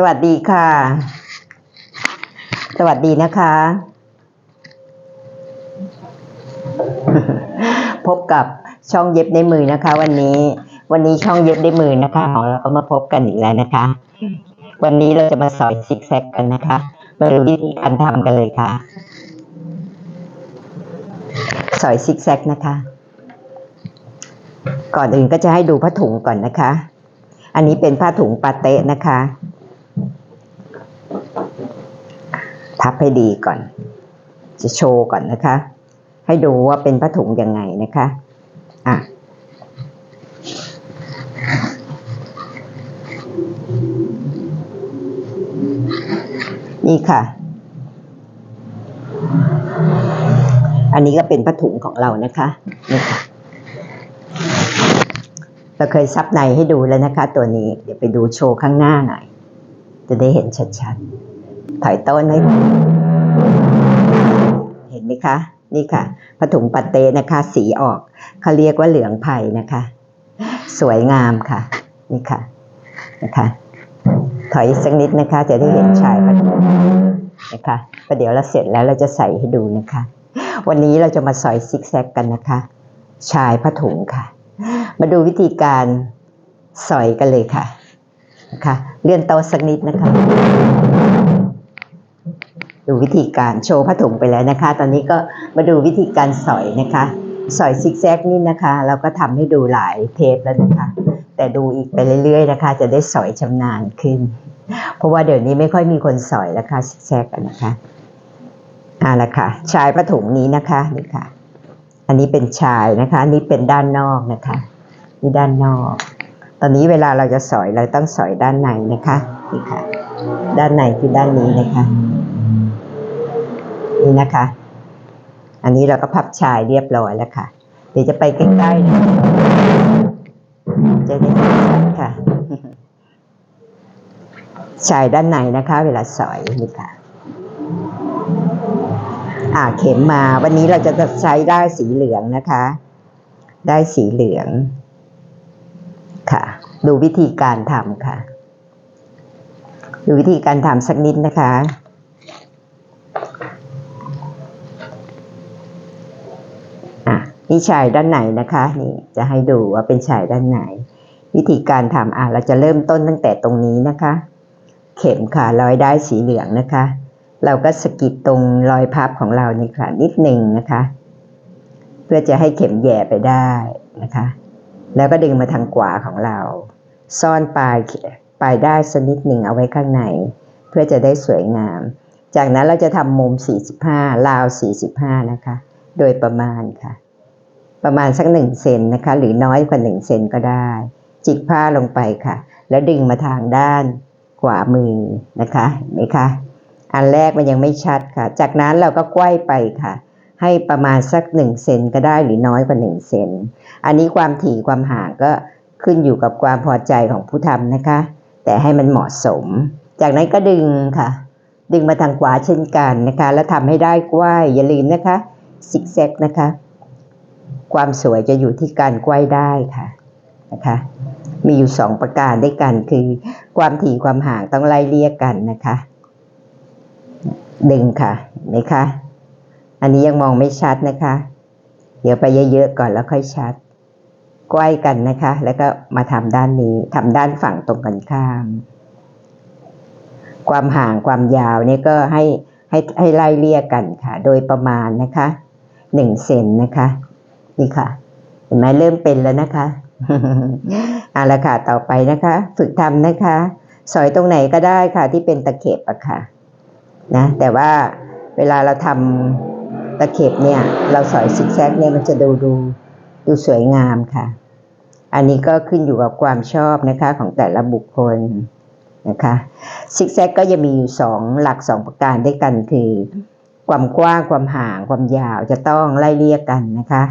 สวัสดีค่ะ สวัสดีนะคะ พบกับช่องเย็บในมือนะคะ วันนี้ วันนี้ช่องเย็บในมือนะคะของเราก็มาพบกันอีกแล้วนะคะ วันนี้เราจะมาสอนซิกแซกกันนะคะมาดูวิธีการทำกันเลยค่ะ สอยซิกแซกนะคะ ก่อนอื่นก็จะให้ดูผ้าถุงก่อนนะคะ อันนี้เป็นผ้าถุงปาเต้นะคะ พับให้ดีก่อน จะโชว์ก่อนนะคะ ให้ดูว่าเป็นผ้าถุงยังไงนะคะ อะ นี่ค่ะ อันนี้ก็เป็นผ้าถุงของเรานะคะนี่ค่ะเราเคยซับในให้ดูแล้วนะคะ ตัวนี้ เดี๋ยวไปดูโชว์ข้างหน้าหน่อย จะได้เห็นชัดๆ ถอยต้นให้เห็นไหมคะ นี่ค่ะผ้าถุงปัตเตนะคะ สีออกเขาเรียกว่าเหลืองไผ่นะคะ สวยงามค่ะ นี่ค่ะนะคะ ถอยสักนิดนะคะ จะได้เห็นชายผ้าถุงนะคะประเดี๋ยวเราเสร็จแล้วเราจะใส่ให้ดูนะคะ วันนี้เราจะมาสอยซิกแซกกันนะคะ ชายผ้าถุงค่ะ มาดูวิธีการสอยกันเลยค่ะนะคะเลื่อนโต๊ะสักนิดนะคะ ดูวิธีการโชว์ผ้าถุงไปแล้วนะคะ ตอนนี้ก็มาดูวิธีการสอยนะคะ สอยซิกแซกนี่นะคะ เราก็ทำให้ดูหลายเทปแล้วนะคะ แต่ดูอีกไปเรื่อยๆนะคะ จะได้สอยชำนาญขึ้น เพราะว่าเดี๋ยวนี้ไม่ค่อยมีคนสอยแล้วค่ะซิกแซกกันนะคะอ่าละค่ะชายผ้าถุงนี้นะคะนี่ค่ะ อันนี้เป็นชายนะคะอันนี้เป็นด้านนอกนะคะนี่ด้านนอก ตอนนี้เวลาเราจะสอยเราต้องสอยด้านในนะคะนี่ค่ะ ด้านในคือด้านนี้นะคะ นี่นะคะ อันนี้เราก็พับชายเรียบร้อยแล้วค่ะ เดี๋ยวจะไปใกล้ๆนะจะได้เห็นชัดค่ะชายด้านในนะคะ เวลาสอยนี่ค่ะอ่าเข็มมา วันนี้เราจะใช้ได้สีเหลืองนะคะ ได้สีเหลืองค่ะ ดูวิธีการทำค่ะ ดูวิธีการทำสักนิดนะคะ อะ นี่ชายด้านไหนนะคะนี่จะให้ดูว่าเป็นชายด้านไหน วิธีการทำอะเราจะเริ่มต้นตั้งแต่ตรงนี้นะคะ เข็มค่ะร้อยได้สีเหลืองนะคะ เราก็สกิดตรงรอยพับของเรานี่ค่ะนิดหนึ่งนะคะ เพื่อจะให้เข็มแย่ไปได้นะคะ แล้วก็ดึงมาทางขวาของเรา ซ่อนปลายปลายได้สักนิดหนึ่งเอาไว้ข้างใน เพื่อจะได้สวยงาม จากนั้นเราจะทำมุม 45 ราว 45 นะคะ โดยประมาณค่ะ ประมาณสักหนึ่งเซนนะคะหรือน้อยกว่าหนึ่งเซนก็ได้ จิกผ้าลงไปค่ะ แล้วดึงมาทางด้านขวามือนะคะเห็นไหมคะอันแรกมันยังไม่ชัดค่ะ จากนั้นเราก็กว้ไปค่ะ ให้ประมาณสักหนึ่งเซนก็ได้หรือน้อยกว่าหนึ่งเซนอันนี้ความถี่ความห่างก็ขึ้นอยู่กับความพอใจของผู้ทำนะคะ แต่ให้มันเหมาะสม จากนั้นก็ดึงค่ะ ดึงมาทางขวาเช่นกันนะคะ แล้วทำให้ได้กว้ายอย่าลืมนะคะซิกแซกนะคะ ความสวยจะอยู่ที่การไกว้ได้ค่ะนะคะ มีอยู่สองประการด้วยกันคือ ความถี่ความห่างต้องไล่เลี่ยกันนะคะ ดึงค่ะนไหมคะ อันนี้ยังมองไม่ชัดนะคะ เดี๋ยวไปเยอะๆก่อนแล้วค่อยชัดใกล้กันนะคะ แล้วก็มาทำด้านนี้ทำด้านฝั่งตรงกันข้าม ความห่างความยาวนี่ก็ให้ให้ให้ไล่เลี่ยกันค่ะ โดยประมาณนะคะหนึ่งเซนนะคะ นี่ค่ะ เห็นไหมเริ่มเป็นแล้วนะคะเอาละค่ะต่อไปนะคะ ฝึกทำนะคะ สอยตรงไหนก็ได้ค่ะ ที่เป็นตะเข็บอะค่ะ นะ แต่ว่าเวลาเราทำตะเข็บเนี่ย เราสอยซิกแซกเนี่ยมันจะดูดูดูสวยงามค่ะ อันนี้ก็ขึ้นอยู่กับความชอบนะคะของแต่ละบุคคลนะคะซิกแซกก็จะมีอยู่สองหลักสองประการด้วยกันคือ ความกว้างความห่างความยาวจะต้องไล่เลี่ยกันนะคะ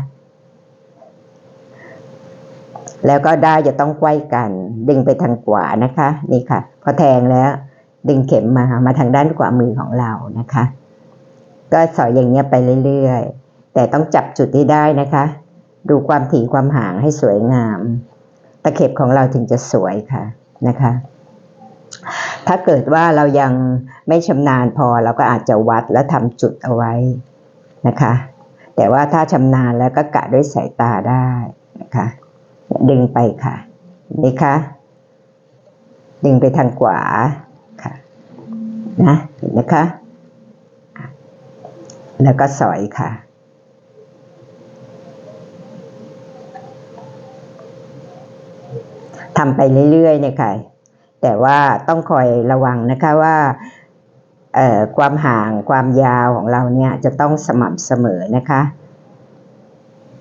แล้วก็ได้จะต้องไกว้กัน ดึงไปทางขวานะคะ นี่ค่ะ พอแทงแล้ว ดึงเข็มมามาทางด้านขวามือของเรานะคะ ก็สอยอย่างเงี้ยไปเรื่อยๆ แต่ต้องจับจุดที่ได้นะคะ ดูความถี่ความห่างให้สวยงาม ตะเข็บของเราถึงจะสวยค่ะนะคะ ถ้าเกิดว่าเรายังไม่ชำนาญพอเราก็อาจจะวัดและทำจุดเอาไว้นะคะ แต่ว่าถ้าชำนาญแล้วก็กะด้วยสายตาได้นะคะ ดึงไปค่ะเห็นไหมคะดึงไปทางขวาค่ะ นะเห็นไหมคะ แล้วก็สอยค่ะ ทำไปเรื่อยๆเนี่ยค่ะ แต่ว่าต้องคอยระวังนะคะว่าความห่างความยาวของเราเนี่ยจะต้องสม่ำเสมอนะคะ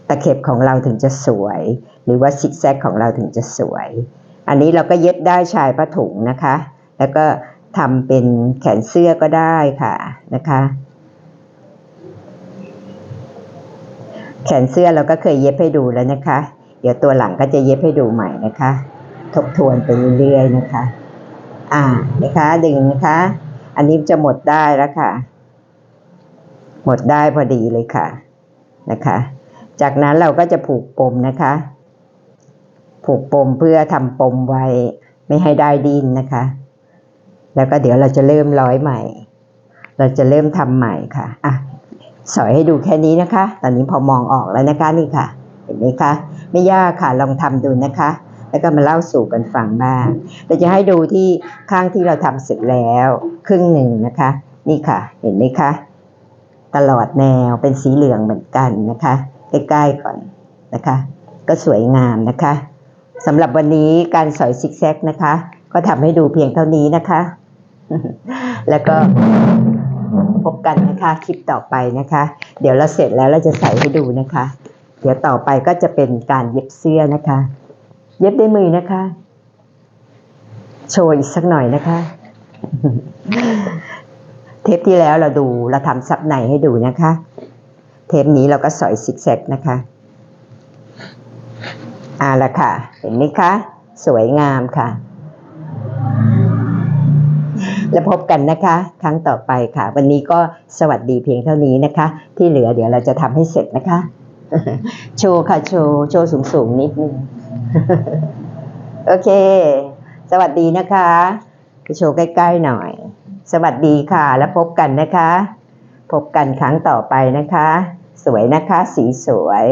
ตะเข็บของเราถึงจะสวย หรือว่าซิกแซกของเราถึงจะสวย อันนี้เราก็เย็บได้ชายผ้าถุงนะคะ แล้วก็ทำเป็นแขนเสื้อก็ได้ค่ะนะคะ แขนเสื้อเราก็เคยเย็บให้ดูแล้วนะคะ เดี๋ยวตัวหลังก็จะเย็บให้ดูใหม่นะคะ ทบทวนไปเรื่อยๆนะคะ อ่านะคะดึงนะคะ อันนี้จะหมดได้แล้วค่ะ หมดได้พอดีเลยค่ะนะคะ จากนั้นเราก็จะผูกปมนะคะ ผูกปมเพื่อทำปมไว้ ไม่ให้ได้ดินนะคะ แล้วก็เดี๋ยวเราจะเริ่มร้อยใหม่ เราจะเริ่มทำใหม่ค่ะอะสอยให้ดูแค่นี้นะคะ ตอนนี้พอมองออกแล้วนะคะนี่ค่ะ เห็นไหมคะ ไม่ยากค่ะลองทำดูนะคะ แล้วก็มาเล่าสู่กันฟังบ้าง เราจะให้ดูที่ข้างที่เราทำเสร็จแล้ว ครึ่งหนึ่งนะคะ นี่ค่ะ เห็นไหมคะ ตลอดแนวเป็นสีเหลืองเหมือนกันนะคะ ใกล้ๆก่อนนะคะ ก็สวยงามนะคะ สำหรับวันนี้การสอยซิกแซกนะคะ ก็ทำให้ดูเพียงเท่านี้นะคะ แล้วก็พบกันนะคะคลิปต่อไปนะคะ เดี๋ยวเราเสร็จแล้วเราจะใส่ให้ดูนะคะ เดี๋ยวต่อไปก็จะเป็นการเย็บเสื้อนะคะ เย็บด้วยมือนะคะ โชว์อีกสักหน่อยนะคะ เทปที่แล้วเราดูเราทำซับในให้ดูนะคะ เทปนี้เราก็สอยซิกแซกนะคะ อ่าละค่ะ เห็นไหมคะ สวยงามค่ะ แล้วพบกันนะคะ ครั้งต่อไปค่ะ วันนี้ก็สวัสดีเพียงเท่านี้นะคะ ที่เหลือเดี๋ยวเราจะทำให้เสร็จนะคะ โชว์ค่ะ โชว์ โชว์สูงสูงๆนิดนึง โอเค สวัสดีนะคะไปโชว์ใกล้ๆหน่อย สวัสดีค่ะ แล้วพบกันนะคะ พบกันครั้งต่อไปนะคะ สวยนะคะ สีสวย